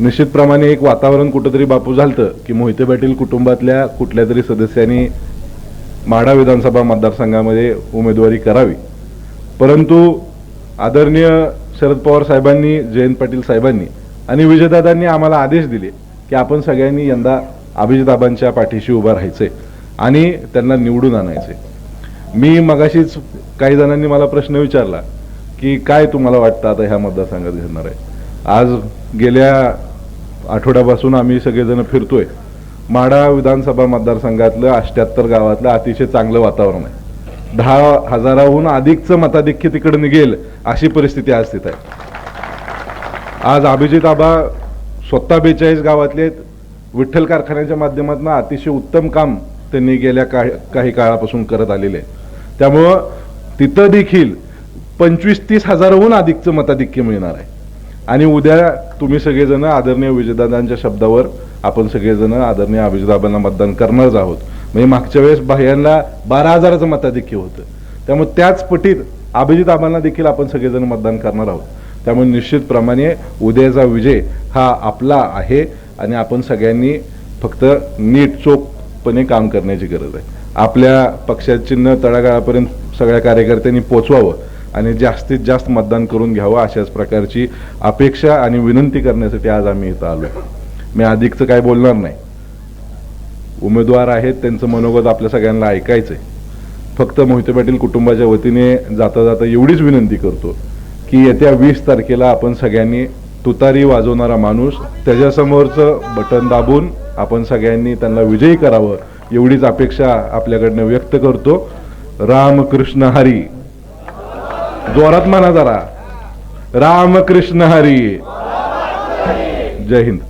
निश्चितप्रमाणे एक वातावरण कुठंतरी बापू झालतं की मोहिते पाटील कुटुंबातल्या कुठल्या तरी सदस्यांनी माढा विधानसभा मतदारसंघामध्ये उमेदवारी करावी. परंतु आदरणीय शरद पवार साहेबांनी जयंत पाटील साहेबांनी आणि विजयदादांनी आम्हाला आदेश दिले की आपण सगळ्यांनी यंदा अभिजिताबांच्या पाठीशी उभं राहायचे आणि त्यांना निवडून आणायचे मी मगाशीच काही जणांनी मला प्रश्न विचारला की काय तुम्हाला वाटतं आता ह्या मतदारसंघात घडणार आहे? आज गेल्या आठवड्यापासून आम्ही सगळेजण फिरतोय. माढा विधानसभा मतदारसंघातलं अष्ट्याहत्तर गावातलं अतिशय चांगलं वातावरण आहे. दहा हजाराहून अधिकचं मताधिक्य तिकडे निघेल अशी परिस्थिती आज तिथं आहे. आज अभिजित आबा स्वतः बेचाळीस गावातले आहेत. विठ्ठल कारखान्याच्या माध्यमातून अतिशय उत्तम काम त्यांनी गेल्या काही काही काळापासून करत आलेले आहे त्यामुळं तिथं देखील पंचवीस तीस हजाराहून अधिकचं मताधिक्य मिळणार आहे. आणि उद्या तुम्ही सगळेजण आदरणीय विजयदादांच्या शब्दावर आपण सगळेजण आदरणीय अभिजदाबांना मतदान करणारच आहोत. म्हणजे मागच्या वेळेस बाह्यांना बारा हजाराचं मताधिक्य होतं. त्यामुळे त्याच पटीत अभिजित आबांना देखील आपण सगळेजण मतदान करणार आहोत. त्यामुळे निश्चितप्रमाणे उद्याचा विजय हा आपला आहे आणि आपण सगळ्यांनी फक्त नीट चोखपणे काम करण्याची गरज आहे. आपल्या पक्षात चिन्ह तळागाळापर्यंत सगळ्या कार्यकर्त्यांनी पोचवावं. आणि जास्तीत जास्त मतदान करून घ्यावं अशाच प्रकारची अपेक्षा आणि विनंती करण्यासाठी आज आम्ही इथं आलो मी अधिकचं काय बोलणार नाही. उमेदवार आहेत त्यांचं मनोगत आपल्या सगळ्यांना ऐकायचंय. फक्त मोहिते पाटील कुटुंबाच्या वतीने जाता जाता एवढीच विनंती करतो की येत्या वीस तारखेला आपण सगळ्यांनी तुतारी वाजवणारा माणूस त्याच्यासमोरचं बटन दाबून आपण सगळ्यांनी त्यांना विजयी करावं एवढीच अपेक्षा आपल्याकडनं व्यक्त करतो. रामकृष्ण हरी. जोरात म्हणा जरा. रामकृष्ण हरी. जय हिंद.